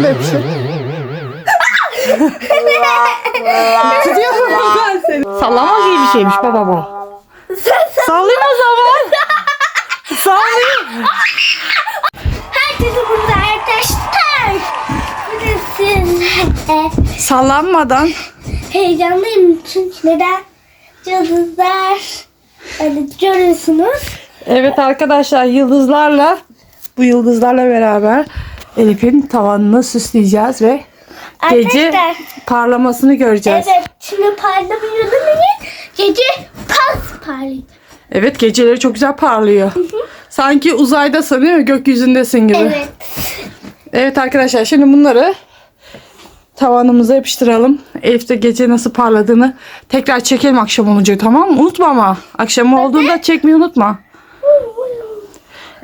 Onu da yapıştır. Tutuyor mu ben seni? Sallamak iyi bir şeymiş baba bu. Sallayayım o zaman. Sallayayım. Herkese burada arkadaşlar. Burası. Sallanmadan. Heyecanlıyım çünkü neden? Yıldızlar. Hani görüyorsunuz. Evet arkadaşlar yıldızlarla bu yıldızlarla beraber Elif'in tavanını süsleyeceğiz ve gece Arkadaşlar. parlamasını göreceğiz. Evet şimdi parlamıyor değil mi? Gece pas parlıyor. Evet geceleri çok güzel parlıyor. Sanki uzaydasın değil mi? Gökyüzündesin gibi. Evet. Evet arkadaşlar şimdi bunları tavanımıza yapıştıralım. Elif de gece nasıl parladığını tekrar çekelim akşam olunca tamam mı? Unutma ama. Akşam olduğunda çekmeyi unutma.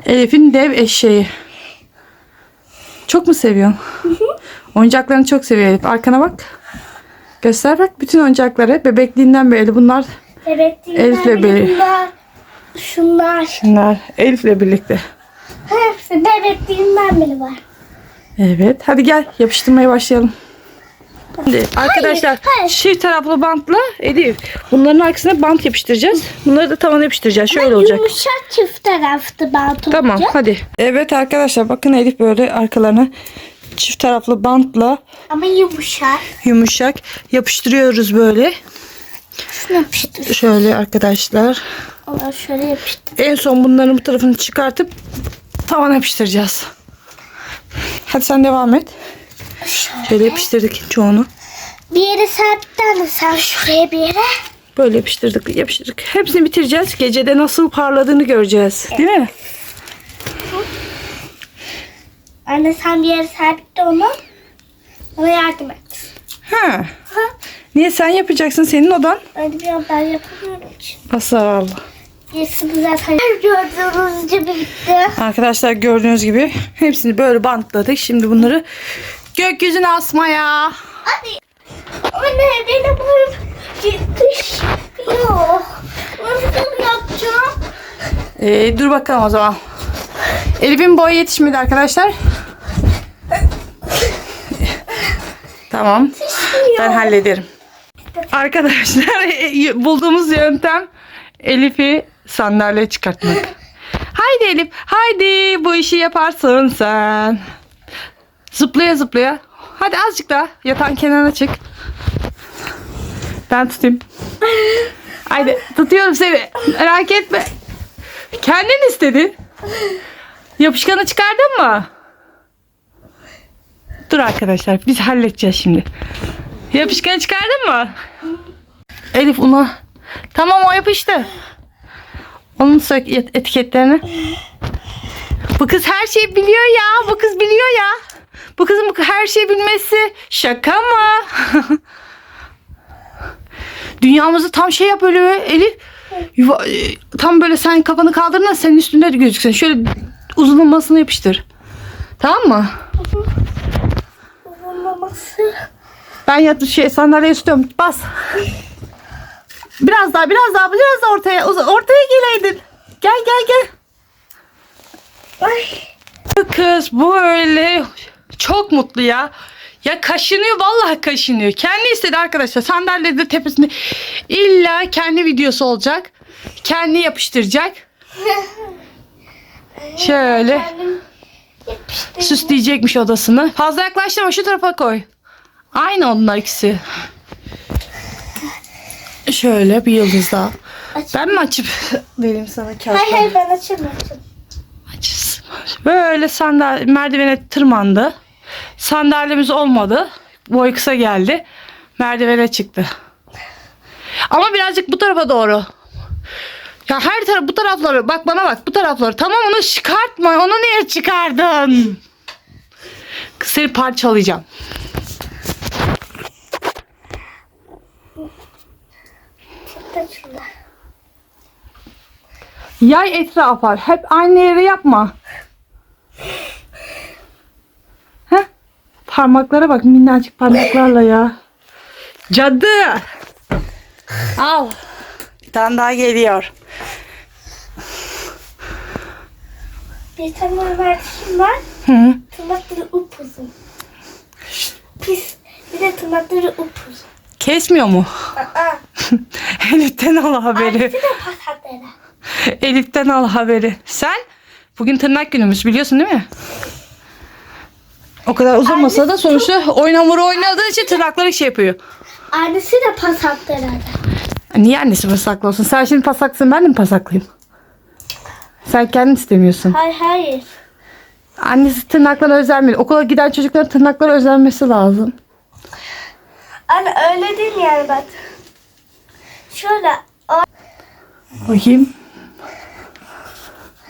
Elif'in dev eşeği. Çok mu seviyorsun? Oyuncaklarını çok seviyor Elif. Arkana bak. Göster bak bütün oyuncakları. Bebekliğinden beri bunlar Evet. Elif'le beri. Bunlar. Şunlar. bunlar Elif'le birlikte. Hepsi bebekliğinden beri var. Evet. Hadi gel yapıştırmaya başlayalım. Şimdi arkadaşlar hayır. çift taraflı bantla Elif. Bunların arkasına bant yapıştıracağız. Bunları da tavana yapıştıracağız. Şöyle olacak. Yumuşak çift taraflı bant Tamam olacak. hadi. Evet arkadaşlar bakın Elif böyle arkalarını çift taraflı bantla Ama yumuşak. yumuşak yapıştırıyoruz böyle. Şunu yapıştır. Şöyle arkadaşlar. Ona şöyle yapıştır. En son bunların bu tarafını çıkartıp tavana yapıştıracağız. Hadi sen devam et. Şöyle yapıştırdık çoğunu. Bir yere sabitlen de sen şuraya bir yere. Böyle yapıştırdık, yapıştırdık. Hepsini bitireceğiz. Gecede nasıl parladığını göreceğiz. Değil mi? Anne sen bir yere sabitle onu. Ona yardım et. Ha. Ha? Niye sen yapacaksın senin odan? Hadi biraz daha yapamıyorum. Nasıl Allah. Yesini zaten gördüğünüz gibi bitti. Arkadaşlar gördüğünüz gibi hepsini böyle bantladık. Şimdi bunları gökyüzüne asmaya. Hadi. Anne benim boyum yetişmiyor. Nasıl yapacağım? Ee, dur bakalım o zaman. Elif'in boyu yetişmedi arkadaşlar. tamam. Ben hallederim. Arkadaşlar bulduğumuz yöntem Elif'i sandalye çıkartmak. Haydi Elif, haydi bu işi yaparsın sen. Zıplaya zıplaya. Hadi azıcık daha yatağın kenarına çık. Ben tutayım. Haydi tutuyorum seni. Merak etme. Kendin istedin. Yapışkanı çıkardın mı? Dur arkadaşlar biz halledeceğiz şimdi. Yapışkanı çıkardın mı? Elif una. Tamam o yapıştı. Onun etiketlerini. Bu kız her şeyi biliyor ya. Bu kız biliyor ya. Bu kızın her şeyi bilmesi şaka mı? Dünyamızı tam şey yap böyle Elif. Yuva, e, tam böyle sen kafanı kaldırın da senin üstünde de gözüksün. Şöyle uzunlamasını yapıştır. Tamam mı? Olmaması. Ben yat şey sandalyeye tutuyorum. Bas. Biraz daha, biraz daha, biraz daha ortaya. Ortaya geleydin. Gel, gel, gel. Ay. Bu kız bu öyle çok mutlu ya. Ya kaşınıyor vallahi kaşınıyor. Kendi istedi arkadaşlar. Sandalyede tepesinde illa kendi videosu olacak. Kendi yapıştıracak. Şöyle süsleyecekmiş odasını. Fazla yaklaştırma şu tarafa koy. Aynı onlar ikisi. Şöyle bir yıldız daha. Aç. Ben mi açıp vereyim sana Hayır kağıtları? hayır ben açamıyorum. Açız. Böyle sandalye merdivene tırmandı. Sandalyemiz olmadı. Boy kısa geldi. Merdivene çıktı. Ama birazcık bu tarafa doğru. Ya her taraf bu tarafları bak bana bak bu tarafları. Tamam onu çıkartma. Onu niye çıkardın? Seni parçalayacağım. Yay etrafa. Hep aynı yere yapma. Parmaklara bak minnacık parmaklarla ya. Cadı. Al. Bir tane daha geliyor. Bir tane merdiven var. Hı. Tırnakları upuzun. tırnakları upuz. Kesmiyor mu? Aa. Elif'ten al haberi. Annesi de. Elif'ten al haberi. Sen bugün tırnak günümüz biliyorsun değil mi? O kadar uzamasa da sonuçta oyun hamuru oynadığı için tırnakları şey yapıyor. Annesi de pasakları. Niye annesi pasaklı olsun? Sen şimdi pasaksın ben de mi pasaklıyım? Sen kendin istemiyorsun. Hayır hayır. Annesi tırnaklara özenmiyor. Okula giden çocukların tırnaklara özenmesi lazım. Anne öyle değil yani bak. Şöyle. Bakayım.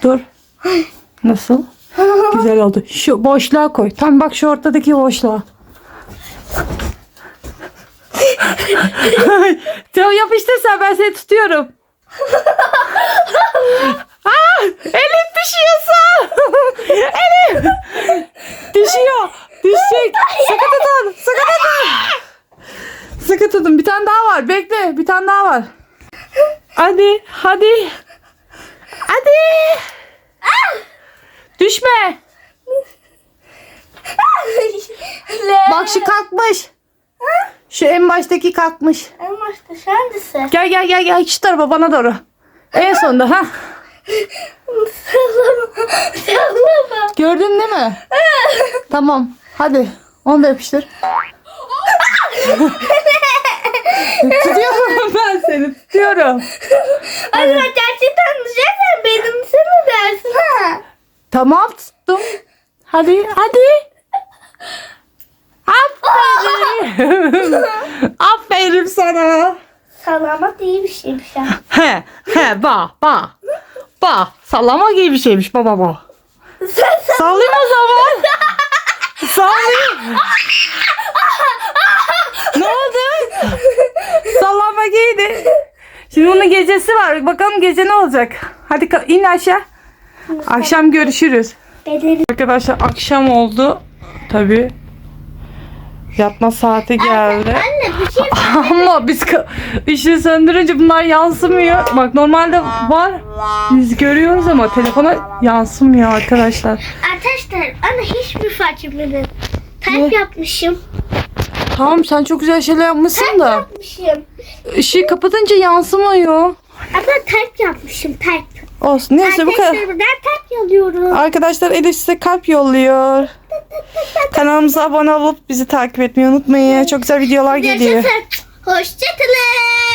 Dur. Nasıl? Güzel oldu. Şu boşluğa koy. Tam bak şu ortadaki boşluğa. tamam yapıştır sen ben seni tutuyorum. Aa, Elif düşüyorsun. Elif. Düşüyor. Düşecek. Sıkı tutun. Sıkı tutun. Sıkı tutun. Bir tane daha var. Bekle. Bir tane daha var. Hadi. Hadi. Hadi. Düşme. Bak şu kalkmış. Şu en baştaki kalkmış. En başta hangisi? Gel gel gel gel şu tarafa bana doğru. En sonunda ha. Sallama. Sallama. Gördün değil mi? tamam. Hadi. Onu da yapıştır. tutuyorum ben seni. Tutuyorum. Bak gerçekten düşersen benim seni dersin ha. Tamam tuttum. Hadi hadi. Aferin. Aferin sana. Sallamak iyi bir şeymiş ya. He he ba ba. Ba. Sallama gibi bir şeymiş baba ba. Sallayayım o zaman. Sallayayım. ne oldu? Sallama giydi. Şimdi bunun gecesi var. Bakalım gece ne olacak. Hadi in aşağı. Akşam görüşürüz. Bedeli. Arkadaşlar akşam oldu. Tabi. Yatma saati geldi. Anne bir şey Ama biz ışığı söndürünce bunlar yansımıyor. Bak normalde var. Biz görüyoruz ama telefona yansımıyor arkadaşlar. Arkadaşlar anne hiçbir fark etmedi. Type Ne? yapmışım. Tamam sen çok güzel şeyler yapmışsın Type da. yapmışım. Işığı kapatınca yansımıyor. Ama type yapmışım type. Olsun neyse bu kadar. Arkadaşlar type yazıyorum. Arkadaşlar Elif size kalp yolluyor. Kanalımıza abone olup bizi takip etmeyi unutmayın. Çok güzel videolar geliyor. Hoşçakalın.